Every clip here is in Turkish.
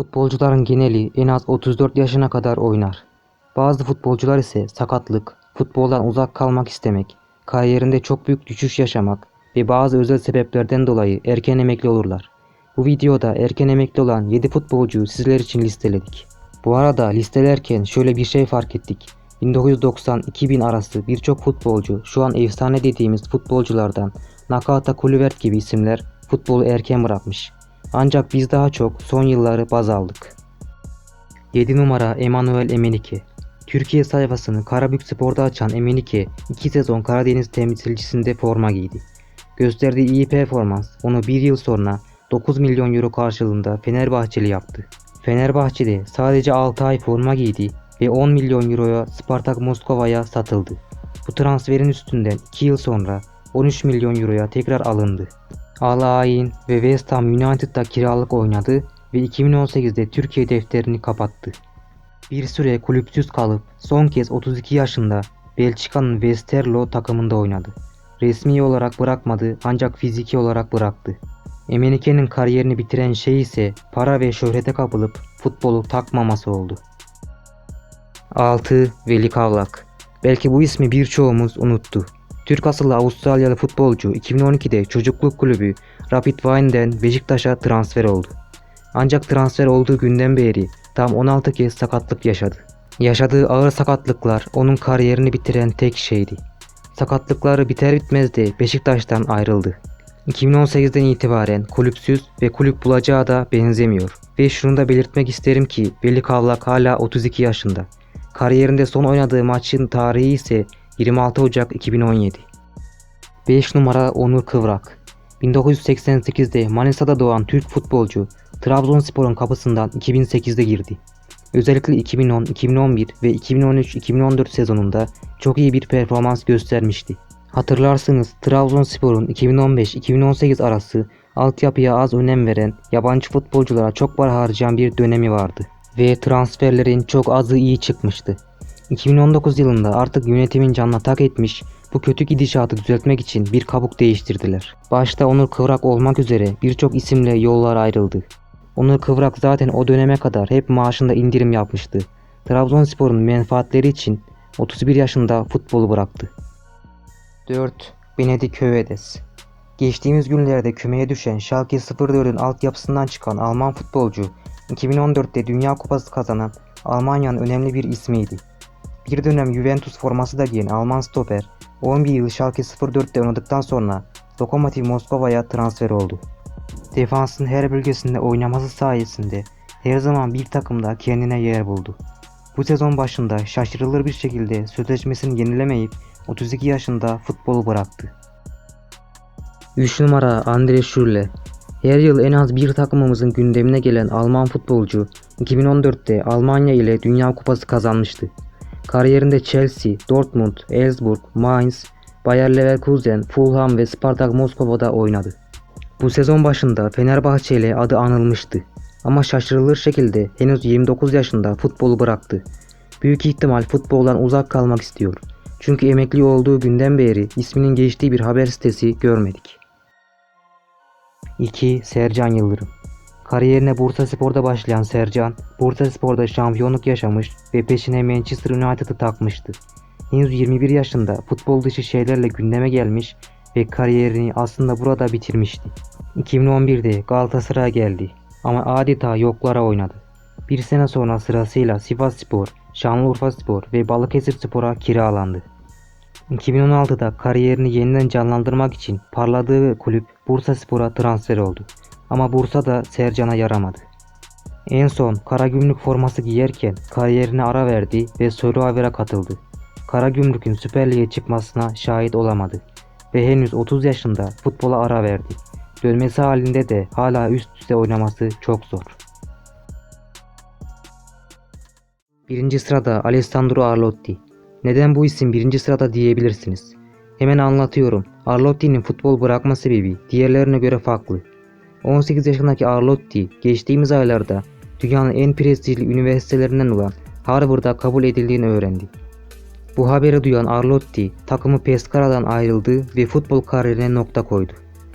Futbolcuların geneli en az 34 yaşına kadar oynar. Bazı futbolcular ise sakatlık, futboldan uzak kalmak istemek, kariyerinde çok büyük düşüş yaşamak ve bazı özel sebeplerden dolayı erken emekli olurlar. Bu videoda erken emekli olan 7 futbolcuyu sizler için listeledik. Bu arada listelerken şöyle bir şey fark ettik. 1990-2000 arası birçok futbolcu şu an efsane dediğimiz futbolculardan Nakata Kulüvert gibi isimler futbolu erken bırakmış. Ancak biz daha çok son yılları baz aldık. 7 numara Emanuel Emenike Türkiye sayfasını Karabük Spor'da açan Emenike 2 sezon Karadeniz temsilcisinde forma giydi. Gösterdiği iyi performans onu bir yıl sonra 9 milyon euro karşılığında Fenerbahçeli yaptı. Fenerbahçe'de sadece 6 ay forma giydi ve 10 milyon euroya Spartak Moskova'ya satıldı. Bu transferin üstünden 2 yıl sonra 13 milyon euroya tekrar alındı. Al Ain ve West Ham United'da kiralık oynadı ve 2018'de Türkiye defterini kapattı. Bir süre kulüpsüz kalıp son kez 32 yaşında Belçika'nın Westerlo takımında oynadı. Resmi olarak bırakmadı ancak fiziki olarak bıraktı. Emenike'nin kariyerini bitiren şey ise para ve şöhrete kapılıp futbolu takmaması oldu. 6. Veli Kavlak Belki bu ismi birçoğumuz unuttu. Türk asıllı Avustralyalı futbolcu 2012'de çocukluk kulübü Rapid Wine'den Beşiktaş'a transfer oldu. Ancak transfer olduğu günden beri tam 16 kez sakatlık yaşadı. Yaşadığı ağır sakatlıklar onun kariyerini bitiren tek şeydi. Sakatlıkları biter bitmez de Beşiktaş'tan ayrıldı. 2018'den itibaren kulüpsüz ve kulüp bulacağı da benzemiyor. Ve şunu da belirtmek isterim ki Veli Kavlak hala 32 yaşında. Kariyerinde son oynadığı maçın tarihi ise 26 Ocak 2017. 5 numara Onur Kıvrak 1988'de Manisa'da doğan Türk futbolcu Trabzonspor'un kapısından 2008'de girdi. Özellikle 2010, 2011 ve 2013-2014 sezonunda çok iyi bir performans göstermişti. Hatırlarsınız Trabzonspor'un 2015-2018 arası altyapıya az önem veren, yabancı futbolculara çok para harcayan bir dönemi vardı. Ve transferlerin çok azı iyi çıkmıştı. 2019 yılında artık yönetimin canına tak etmiş, bu kötü gidişatı düzeltmek için bir kabuk değiştirdiler. Başta Onur Kıvrak olmak üzere birçok isimle yollar ayrıldı. Onur Kıvrak zaten o döneme kadar hep maaşında indirim yapmıştı. Trabzonspor'un menfaatleri için 31 yaşında futbolu bıraktı. 4. Benedik Hövedes Geçtiğimiz günlerde kümeye düşen Schalke 04'ün altyapısından çıkan Alman futbolcu 2014'te Dünya Kupası kazanan Almanya'nın önemli bir ismiydi. Bir dönem Juventus forması da giyen Alman stoper 11 yıl Schalke 04'te oynadıktan sonra Lokomotiv Moskova'ya transfer oldu. Defansın her bölgesinde oynaması sayesinde her zaman bir takımda kendine yer buldu. Bu sezon başında şaşırılır bir şekilde sözleşmesini yenilemeyip 32 yaşında futbolu bıraktı. 3 numara Andre Schürrle Her yıl en az bir takımımızın gündemine gelen Alman futbolcu 2014'te Almanya ile Dünya Kupası kazanmıştı. Kariyerinde Chelsea, Dortmund, Elfsborg, Mainz, Bayer Leverkusen, Fulham ve Spartak Moskova'da oynadı. Bu sezon başında Fenerbahçe ile adı anılmıştı. Ama şaşırılır şekilde henüz 29 yaşında futbolu bıraktı. Büyük ihtimal futboldan uzak kalmak istiyor. Çünkü emekli olduğu günden beri isminin geçtiği bir haber sitesi görmedik. 2. Sercan Yıldırım Kariyerine Bursaspor'da başlayan Sercan, Bursaspor'da şampiyonluk yaşamış ve peşine Manchester United'ı takmıştı. Henüz 21 yaşında futbol dışı şeylerle gündeme gelmiş ve kariyerini aslında burada bitirmişti. 2011'de Galatasaray'a geldi ama adeta yoklara oynadı. Bir sene sonra sırasıyla Sivasspor, Şanlıurfaspor ve Balıkesirspor'a kiralandı. 2016'da kariyerini yeniden canlandırmak için parladığı kulüp Bursaspor'a transfer oldu. Ama Bursa da Sercan'a yaramadı. En son Karagümrük forması giyerken kariyerine ara verdi ve Survivor'a katıldı. Karagümrük'ün Süper Lig'e çıkmasına şahit olamadı ve henüz 30 yaşında futbola ara verdi. Dönmesi halinde de hala üst üste oynaması çok zor. Birinci sırada Alessandro Arlotti. Neden bu isim birinci sırada diyebilirsiniz. Hemen anlatıyorum. Arlotti'nin futbol bırakma sebebi diğerlerine göre farklı. 18 yaşındaki Arlotti geçtiğimiz aylarda dünyanın en prestijli üniversitelerinden olan Harvard'a kabul edildiğini öğrendi. Bu haberi duyan Arlotti takımı Pescara'dan ayrıldı ve futbol kariyerine nokta koydu.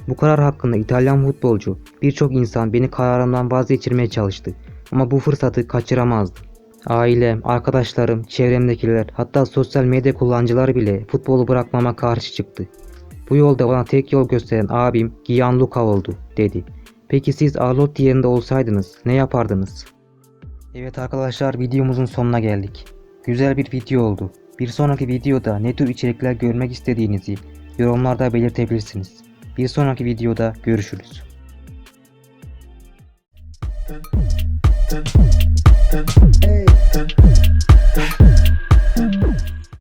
Bu karar hakkında İtalyan futbolcu birçok insan beni kararımdan vazgeçirmeye çalıştı. ama bu fırsatı kaçıramazdım. Ailem, arkadaşlarım, çevremdekiler hatta sosyal medya kullanıcıları bile futbolu bırakmama karşı çıktı. Bu yolda bana tek yol gösteren abim Gianluca oldu dedi. Peki siz Arlotti yerinde olsaydınız ne yapardınız? Evet arkadaşlar videomuzun sonuna geldik. Güzel bir video oldu. Bir sonraki videoda ne tür içerikler görmek istediğinizi yorumlarda belirtebilirsiniz. Bir sonraki videoda görüşürüz.